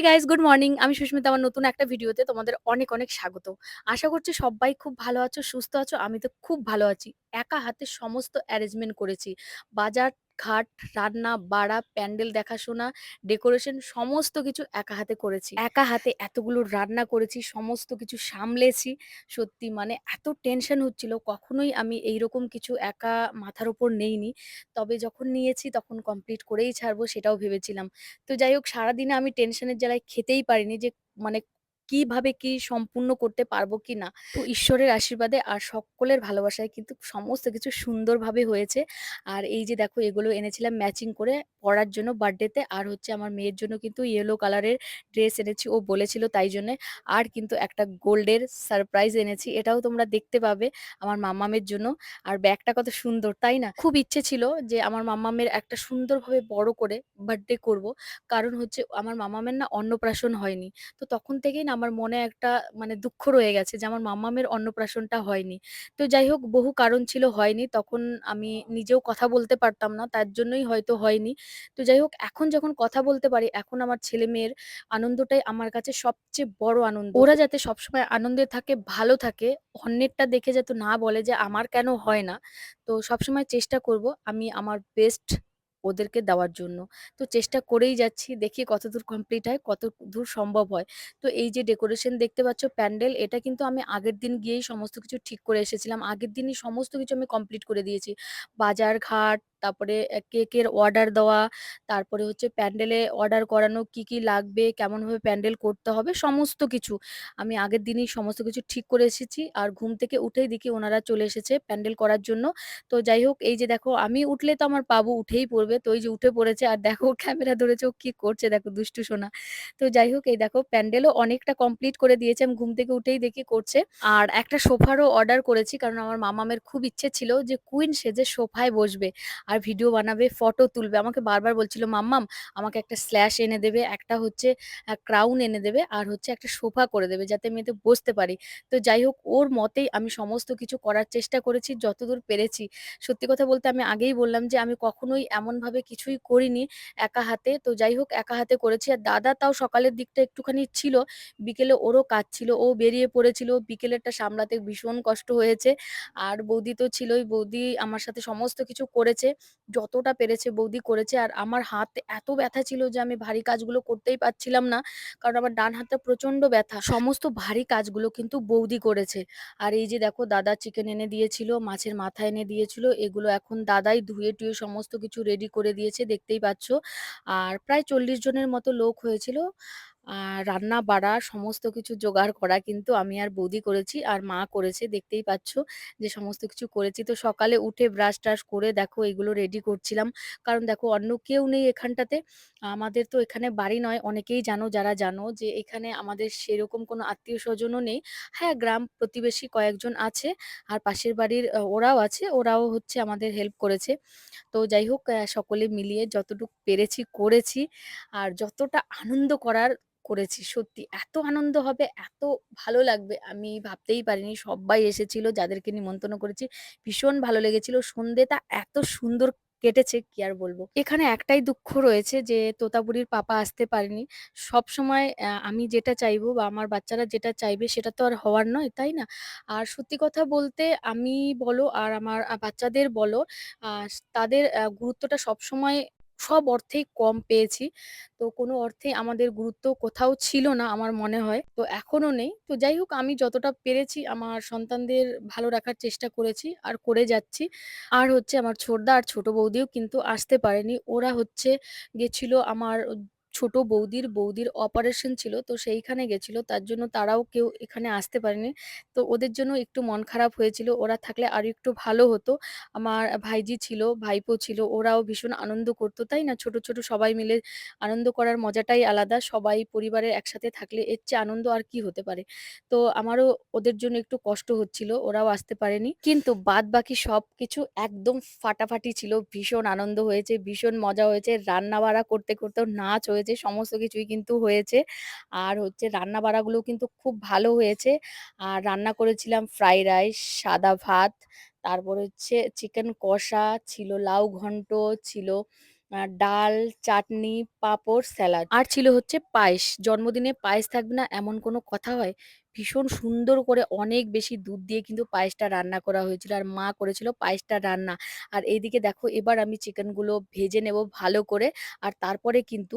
Guys good morning আমি সুস্মিতা, আমার নতুন একটা ভিডিওতে তোমাদের অনেক অনেক স্বাগত। আশা করছি সবাই খুব ভালো আছো, সুস্থ আছো। আমি তো খুব ভালো আছি। একা হাতে সমস্ত অ্যারেঞ্জমেন্ট করেছি। বাজার ঘাট রান্না, বাড়া, প্যান্ডেল, দেখাশোনা, ডেকোরেশন সমস্ত কিছু একা হাতে করেছি। একা হাতে এতগুলো রান্না করেছি, সমস্ত কিছু সামলেছি। সত্যি মানে এত টেনশন হচ্ছিল, কখনোই আমি এইরকম কিছু একা মাথার ওপর নেইনি। তবে যখন নিয়েছি তখন কমপ্লিট করেই ছাড়বো সেটাও ভেবেছিলাম। তো যাই হোক, সারাদিনে আমি টেনশনের জ্বালায় খেতেই পারিনি যে মানে কীভাবে কি সম্পূর্ণ করতে পারব কি না? তো ঈশ্বরের আশীর্বাদে আর সকলের ভালোবাসায় কিন্তু সমস্ত কিছু সুন্দরভাবে হয়েছে। আর এই যে দেখো, এগুলো এনেছিলাম ম্যাচিং করে পরার জন্য বার্থডেতে আর হচ্ছে আমার মেয়ের জন্য কিন্তু ইয়েলো কালারের ড্রেস এনেছি, ও বলেছিল তাই জন্যে। আর কিন্তু একটা গোল্ডের সারপ্রাইজ এনেছি, এটাও তোমরা দেখতে পাবে আমার মাম্মামের জন্য। আর ব্যাগটা কত সুন্দর, তাই না? খুব ইচ্ছে ছিল যে আমার মাম্মামের একটা সুন্দরভাবে বড় করে বার্থডে করব। কারণ হচ্ছে আমার মামামের না অন্নপ্রাশন হয়নি। তো তখন থেকেই না আমার মনে একটা মানে দুঃখ রয়ে গেছে যে, আমার মামামের অন্নপ্রাশনটা হয়নি। তো যাই হোক, বহু কারণ ছিল হয়নি। তখন আমি নিজেও কথা বলতে পারতাম না, তার জন্যই হয়তো হয়নি। তো যাই হোক, এখন যখন কথা বলতে পারি, এখন আমার ছেলে মেয়ের আনন্দটাই আমার কাছে সবচেয়ে বড় আনন্দ। ওরা যাতে সবসময় আনন্দে থাকে, ভালো থাকে, অন্যেরটা দেখে যাতে না বলে যে, আমার কেন হয় না? তো সবসময় চেষ্টা করব, আমি আমার বেস্ট ওদেরকে দেওয়ার জন্য। তো চেষ্টা করেই যাচ্ছি। দেখি কতদূর কমপ্লিট হয়, কত দূর সম্ভব হয়। তো এই যে ডেকোরেশন দেখতে পাচ্ছ প্যান্ডেল এটা কিন্তু আমি আগের দিন গিয়েই সমস্ত কিছু ঠিক করে এসেছিলাম। আগের দিনই সমস্ত কিছু আমি কমপ্লিট করে দিয়েছি। বাজার ঘাট, তারপরে কেকের অর্ডার দেওয়া, তারপরে হচ্ছে প্যান্ডেলে অর্ডার করানো কি, কি লাগবে, কেমনভাবে প্যান্ডেল করতে হবে সমস্ত কিছু। আমি আগের দিনই সমস্ত কিছু ঠিক করে এসেছি। আর ঘুম থেকে উঠেই দেখি ওনারা চলে এসেছে প্যান্ডেল করার জন্য। তো যাই হোক এই যে দেখো আমি উঠলে তো আমার বাবু উঠেই পড়বে। তো ওই যে উঠে পড়েছে আর দেখো ক্যামেরা ধরেছে ও কি করছে দেখো দুষ্টু সোনা। তো যাই হোক এই দেখো প্যান্ডেলও অনেকটা কমপ্লিট করে দিয়েছে। আমি ঘুম থেকে উঠেই দেখি করছে। আর একটা সোফারও অর্ডার করেছি কারণ আমার মামামের খুব ইচ্ছে ছিল যে কুইন সেজে সোফায় বসবে। আর ভিডিও বানাবে, ফটো তুলবে। আমাকে বারবার বলছিল, "মাম্মাম আমাকে একটা স্ল্যাশ এনে দেবে, একটা হচ্ছে ক্রাউন এনে দেবে আর হচ্ছে একটা সোফা করে দেবে যাতে আমি এতে বসতে পারি।" তো যাই হোক ওর মতেই আমি সমস্ত কিছু করার চেষ্টা করেছি যতদূর পেরেছি। সত্যি কথা বলতে আমি আগেই বললাম যে আমি কখনোই এমনভাবে কিছুই করিনি একা হাতে। তো যাই হোক একা হাতে করেছি। আর দাদা তাও সকালের দিকটা একটুখানি ছিল। বিকেলে ওরও কাজ ছিল। ও বেরিয়ে পড়েছিল। বিকেলেরটা সামলাতে ভীষণ কষ্ট হয়েছে। আর বৌদি তো ছিলই। বৌদি আমার সাথে সমস্ত কিছু করেছে। যতটা পেরেছে বৌদি করেছে। আর আমার হাত এত ব্যথা ছিল যে আমি ভারী কাজগুলো করতেই পারছিলাম না। কারণ আমার ডান হাতটা প্রচণ্ড ব্যথা। সমস্ত ভারী কাজগুলো কিন্তু বৌদি করেছে। আর এই যে দেখো দাদা চিকেন এনে দিয়েছিল, মাছের মাথা এনে দিয়েছিল। এগুলো এখন দাদাই ধুয়ে-টুয়ে সমস্ত কিছু রেডি করে দিয়েছে দেখতেই পাচ্ছ। আর প্রায় ৪০ জনের মতো লোক হয়েছিল। আর রান্না-বাড়া সমস্ত কিছু জোগাড় করা কিন্তু আমি আর বৌদি করেছি। আর মা করেছে দেখতেই পাচ্ছ যে সমস্ত কিছু করেছি। তো সকালে উঠে ব্রাশ-ট্রাশ করে দেখো এগুলো রেডি করছিলাম। কারণ দেখো অন্য কেউ নেই এখানটাতে। আমাদের তো এখানে বাড়ি নয় অনেকেই জানো যারা জানো যে এখানে আমাদের সেরকম কোনো আত্মীয়স্বজনও নেই। হ্যাঁ, গ্রাম প্রতিবেশী কয়েকজন আছে। আর পাশের বাড়ির ওরাও আছে। ওরাও হচ্ছে আমাদের হেল্প করেছে। তো যাই হোক সকলে মিলিয়ে যতটুক পেরেছি করেছি। আর যতটা আনন্দ করার করেছি। সত্যি এত আনন্দ হবে, এত ভালো লাগবে আমি ভাবতেই পারিনি। সব্বাই এসেছিল যাদেরকে নিমন্ত্রণ করেছি। ভীষণ ভালো লেগেছিল। সন্ধ্যেটা এত সুন্দর কেটেছে কি আর বলব। এখানে একটাই দুঃখ রয়েছে যে তোতাপুরীর পাপা আসতে পারেনি। সবসময় অ্যা আমি যেটা চাইব বা আমার বাচ্চারা যেটা চাইবে সেটা তো আর হওয়ার নয়, তাই না? আর সত্যি কথা বলতে আমি বলো আর আমার বাচ্চাদের বলো তাদের অ্যা গুরুত্বটা সবসময় সব অর্থেই কম পেয়েছি। তো কোনো অর্থে আমাদের গুরুত্ব কোথাও ছিল না আমার মনে হয়। তো এখনও নেই। তো যাই হোক, আমি যতটা পেরেছি আমার সন্তানদের ভালো রাখার চেষ্টা করেছি আর করে যাচ্ছি। আর হচ্ছে আমার ছোটদা আর ছোট বৌদিও কিন্তু আসতে পারেনি। ওরা হচ্ছে গেছিল আমার ছোট বৌদির, বৌদির অপারেশন ছিল। তো সেইখানে গেছিল। তার জন্য তারাও কেউ এখানে আসতে পারেনি। তো ওদের জন্য একটু মন খারাপ হয়েছিল। ওরা থাকলে আরেকটু ভালো হতো। আমার ভাইজি ছিল, ভাইপো ছিল। ওরাও ভীষণ আনন্দ করত, তাই না? ছোট, ছোট সবাই মিলে আনন্দ করার মজাটাই আলাদা। সবাই পরিবারের একসাথে থাকলে এর চেয়ে আনন্দ আর কি হতে পারে? তো আমারও ওদের জন্য একটু কষ্ট হচ্ছিল। ওরাও আসতে পারেনি। কিন্তু বাদ বাকি সব কিছু একদম ফাটাফাটি ছিল। ভীষণ আনন্দ হয়েছে, ভীষণ মজা হয়েছে। রান্না-বাড়া করতে, করতেও নাচ হয়েছে। সমস্ত কিছুই কিন্তু হয়েছে। আর হচ্ছে রান্না বাড়াগুলো কিন্তু খুব ভালো হয়েছে। আর রান্না করেছিলাম ফ্রাইড রাইস, সাদা ভাত, তারপর হচ্ছে চিকেন কষা, ছিল লাউ ঘন্ট, ছিল ডাল, চাটনি, পাঁপড়, স্যালাড। আর ছিল হচ্ছে পায়েস। জন্মদিনে পায়েস থাকবে না এমন কোনো কথা হয়? ভীষণ সুন্দর করে অনেক বেশি দুধ দিয়ে কিন্তু পায়েসটা রান্না করা হয়েছিল। আর মা করেছিল পায়েসটা রান্না। আর এইদিকে দেখো এবার আমি চিকেনগুলো ভেজে নেব ভালো করে। আর তারপরে কিন্তু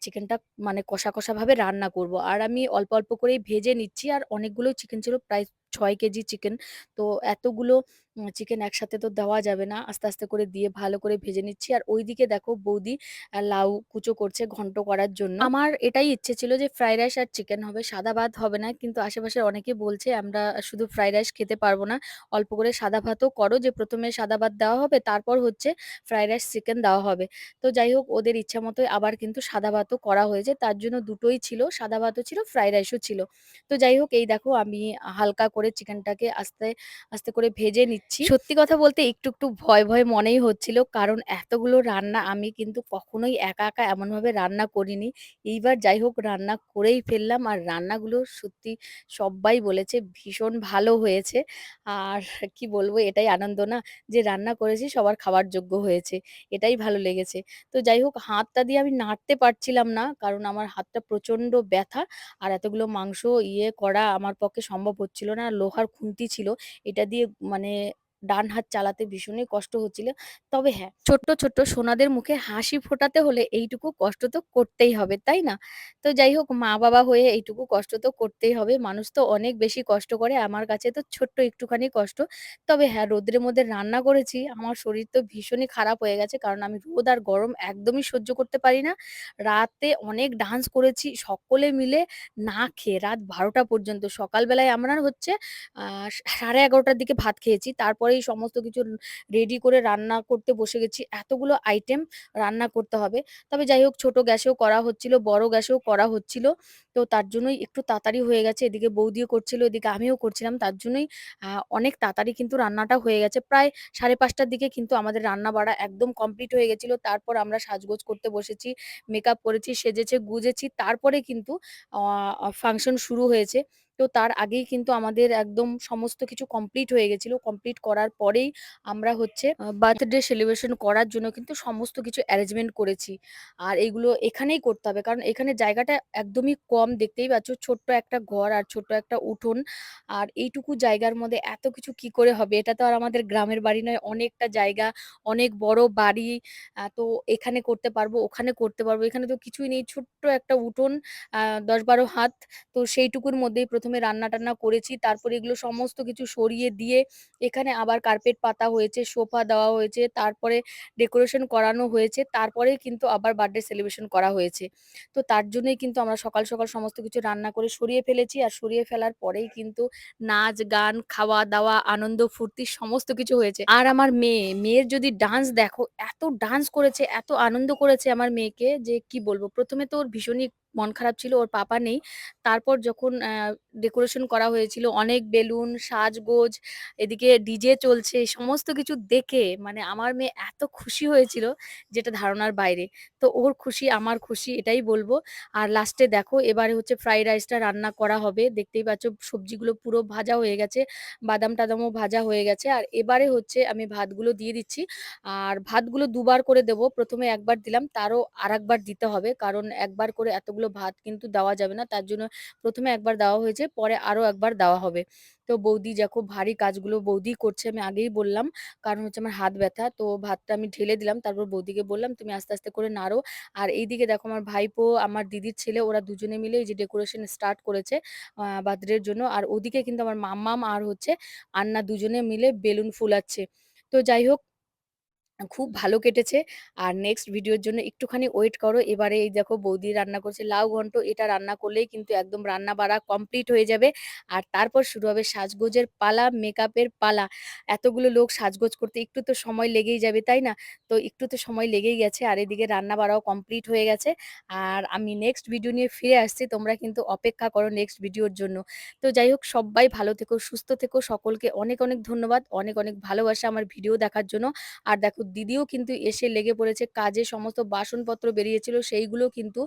চিকেনটা মানে কষা, কষাভাবে রান্না করব। আর আমি অল্প, অল্প করেই ভেজে নিচ্ছি। আর অনেকগুলো চিকেন ছিল প্রায় ৬ কেজি চিকেন। তো এতগুলো চিকেন একসাথে তো দেওয়া যাবে না। আস্তে, আস্তে করে দিয়ে ভালো করে ভেজে নিচ্ছি। আর ওইদিকে দেখো বৌদি লাউ কুচো করছে ঘন্ট করার জন্য। আমার এটাই ইচ্ছে ছিল যে ফ্রাইড রাইস আর চিকেন হবে, সাদা ভাত হবে না। কিন্তু আশেপাশের অনেকে বলছে আমরা শুধু ফ্রাইড রাইস খেতে পারব না। অল্প করে সাদা ভাতও করো যে প্রথমে সাদা ভাত দেওয়া হবে, তারপর হচ্ছে ফ্রাইড রাইস, চিকেন দেওয়া হবে। তো যাই হোক ওদের ইচ্ছা মতোই আবার কিন্তু সাদা ভাতও করা হয়েছে। তার জন্য দুটোই ছিল, সাদা ভাতও ছিল, ফ্রাইড রাইসও ছিল। তো যাই হোক এই দেখো আমি হালকা করে চিকেনটাকে আস্তে, আস্তে করে ভেজে নিচ্ছি। সত্যি কথা বলতে একটু, একটু ভয়, ভয় মনেই হচ্ছিল। কারণ এতগুলো রান্না আমি কিন্তু কখনোই একা, একা এমনভাবে রান্না করিনি। এইবার যাই হোক রান্না করেই ফেললাম। আর রান্নাগুলো সত্যি সব্বাই বলেছে ভীষণ ভালো হয়েছে। আর কি বলব এটাই আনন্দ না? যে রান্না করেছি সবার খাওয়ার যোগ্য হয়েছে। এটাই ভালো লেগেছে। তো যাই হোক হাতটা দিয়ে আমি নাড়তে পারছিলাম না। কারণ আমার হাতটা প্রচণ্ড ব্যথা। আর এতগুলো মাংস ইয়ে করা আমার পক্ষে সম্ভব হচ্ছিল না। লোহার খুন্তি ছিল। এটা দিয়ে মানে ডান হাত চালাতে ভীষণই কষ্ট হচ্ছিল। তবে হ্যাঁ, ছোট্ট, ছোট্ট সোনাদের মুখে হাসি ফোটাতে হলে এইটুকু কষ্ট তো করতেই হবে, তাই না? তো যাই হোক মা-বাবা হয়ে এইটুকু কষ্ট তো করতেই হবে। মানুষ তো অনেক বেশি কষ্ট করে। আমার কাছে তো ছোট্ট একটুখানি কষ্ট। তবে হ্যাঁ, রোদ্রের মধ্যে রান্না করেছি। আমার শরীর তো ভীষণই খারাপ হয়ে গেছে। কারণ আমি রোদ আর গরম একদমই সহ্য করতে পারি না। রাতে অনেক ডান্স করেছি সকলে মিলে না খেয়ে রাত ১২টা পর্যন্ত। সকালবেলায় আমরা হচ্ছে আ ১১:৩০ টার দিকে ভাত খেয়েছি। তারপরেই সমস্ত কিছু রেডি করে রান্না করতে বসে গেছি। এতগুলো আইটেম রান্না করতে হবে। তবে যাই হোক ছোট গ্যাসেও করা হচ্ছিল, বড় গ্যাসেও করা হচ্ছিল। তো তার জন্যই একটু তাড়াতাড়ি হয়ে গেছে। এদিকে বৌদিও করছিল, এদিকে আমিও করছিলাম। তার জন্যই অনেক তাড়াতাড়ি কিন্তু রান্নাটা হয়ে গেছে। প্রায় সাড়ে পাঁচটার দিকে কিন্তু আমাদের রান্না-বাড়া একদম কমপ্লিট হয়ে গেছিল। তারপর আমরা সাজগোজ করতে বসেছি। মেকআপ করেছি, সেজেছে, গুজেছি। তারপরে কিন্তু ফাংশন শুরু হয়েছে। তো তার আগেই কিন্তু আমাদের একদম সমস্ত কিছু কমপ্লিট হয়ে গেছিল। কমপ্লিট করার পরেই আমরা হচ্ছে বার্থডে সেলিব্রেশন করার জন্য কিন্তু সমস্ত কিছু অ্যারেঞ্জমেন্ট করেছি। আর এগুলো এখানেই করতে হবে। কারণ এখানে জায়গাটা একদমই কম দেখতেই পাচ্ছ। ছোট্ট একটা ঘর আর ছোট্ট একটা উঠোন। আর এইটুকু জায়গার মধ্যে এত কিছু কি করে হবে? এটা তো আর আমাদের গ্রামের বাড়ি নয়। অনেকটা জায়গা, অনেক বড় বাড়ি। তো এখানে করতে পারব, ওখানে করতে পারব। এখানে তো কিছুই নেই। ছোট্ট একটা উঠোন আ ১০-১২ হাত। তো সেইটুকুর মধ্যেই ১ম এ রান্না-টান্না করেছি। তারপরে এগুলো সমস্ত কিছু সরিয়ে দিয়ে এখানে আবার কার্পেট পাতা হয়েছে, সোফা দেওয়া হয়েছে, তারপরে ডেকোরেশন করানো হয়েছে। তারপরেই কিন্তু আবার বার্থডে সেলিব্রেশন করা হয়েছে। তো তার জন্যই কিন্তু আমরা সকাল, সকাল সমস্ত কিছু রান্না করে সরিয়ে ফেলেছি। আর সরিয়ে ফেলার পরেই কিন্তু নাচ, গান, খাওয়া-দাওয়া, আনন্দ, ফুর্তি সমস্ত কিছু হয়েছে। আর আমার মেয়ে, মেয়ের যদি ডান্স দেখো, এত ডান্স করেছে, এত আনন্দ করেছে আমার মেয়েকে যে কি বলব। প্রথমে তো ওর ভীষণই মন খারাপ ছিল, ওর পাপা নেই। তারপর যখন ডেকোরেশন করা হয়েছিল, অনেক বেলুন, সাজগোজ, এদিকে ডিজে চলছে, সমস্ত কিছু দেখে মানে আমার মেয়ে এত খুশি হয়েছিল যেটা ধারণার বাইরে। তো ওর খুশি, আমার খুশি এটাই বলব আর লাস্টে দেখো এবারে হচ্ছে ফ্রাইড রাইসটা রান্না করা হবে। দেখতেই পাচ্ছ সবজিগুলো পুরো ভাজা হয়ে গেছে। বাদাম-টাদামও ভাজা হয়ে গেছে। আর এবারে হচ্ছে আমি ভাতগুলো দিয়ে দিচ্ছি। আর ভাতগুলো দুবার করে দেব। প্রথমে একবার দিলাম, তারও আরেকবার দিতে হবে। কারণ একবার করে এতগুলো ভাত কিন্তু দেওয়া যাবে না। তার জন্য প্রথমে একবার দেওয়া হয়েছে, পরে আরও একবার দেওয়া হবে। তো বৌদি দেখো ভারী কাজগুলো বৌদি করছে আমি আগেই বললাম। কারণ হচ্ছে আমার হাত ব্যথা। তো ভাতটা আমি ঢেলে দিলাম। তারপর বৌদিকে বললাম, "তুমি আস্তে, আস্তে করে নাড়ো।" আর এইদিকে দেখো আমার ভাইপো, আমার দিদির ছেলে ওরা দুজনে মিলে এই যে ডেকোরেশন স্টার্ট করেছে বার্থডের জন্য। আর ওদিকে কিন্তু আমার মাম্মাম আর হচ্ছে আন্না দুজনে মিলে বেলুন ফুলাচ্ছে। তো যাই হোক খুব ভালো কেটেছে। আর নেক্সট ভিডিওর জন্য একটুখানি ওয়েট করো। এবারে এই দেখো বৌদি রান্না করছে লাউ ঘন্ট। এটা রান্না করলেই কিন্তু একদম রান্না-বাড়া কমপ্লিট হয়ে যাবে। আর তারপর শুরু হবে সাজগোজের পালা, মেকআপের পালা। এতগুলো লোক সাজগোজ করতে একটু তো সময় লেগেই যাবে, তাই না? তো একটু তো সময় লেগেই গেছে। আর এদিকে রান্না-বাড়াও কমপ্লিট হয়ে গেছে। আর আমি নেক্সট ভিডিও নিয়ে ফিরে আসছি। তোমরা কিন্তু অপেক্ষা করো নেক্সট ভিডিওর জন্য। তো যাই হোক সব্বাই ভালো থেকো, সুস্থ থেকো। সকলকে অনেক, অনেক ধন্যবাদ। অনেক, অনেক ভালোবাসা আমার ভিডিও দেখার জন্য। আর দেখো দিদিও কিন্তু এসে লেগে পড়েছে কাজে। সমস্ত বাসনপত্র বেরিয়েছিল সেইগুলো কিন্তু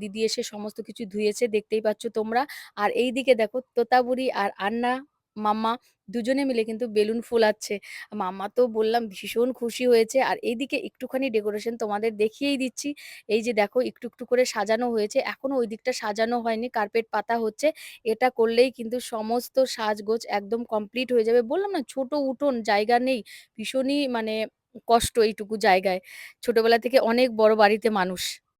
দিদি এসে সমস্ত কিছু ধুয়েছে দেখতেই পাচ্ছ তোমরা। আর এই দিকে দেখো তোতাবুড়ি আর আন্না মাম্মা দুজনে মিলে কিন্তু বেলুন ফোলাচ্ছে। মাম্মা তো বললাম ভীষণ খুশি হয়েছে। আর এইদিকে একটুখানি ডেকোরেশন তোমাদের দেখিয়েই দিচ্ছি। এই যে দেখো একটু, একটু করে সাজানো হয়েছে। এখনও ওই দিকটা সাজানো হয়নি। কার্পেট পাতা হচ্ছে। এটা করলেই কিন্তু সমস্ত সাজগোজ একদম কমপ্লিট হয়ে যাবে। বললাম না ছোট উঠোন জায়গা নেই। ভীষণই মানে কষ্ট এইটুকু জায়গায়। ছোটবেলা থেকে অনেক বড় বাড়িতে মানুষ।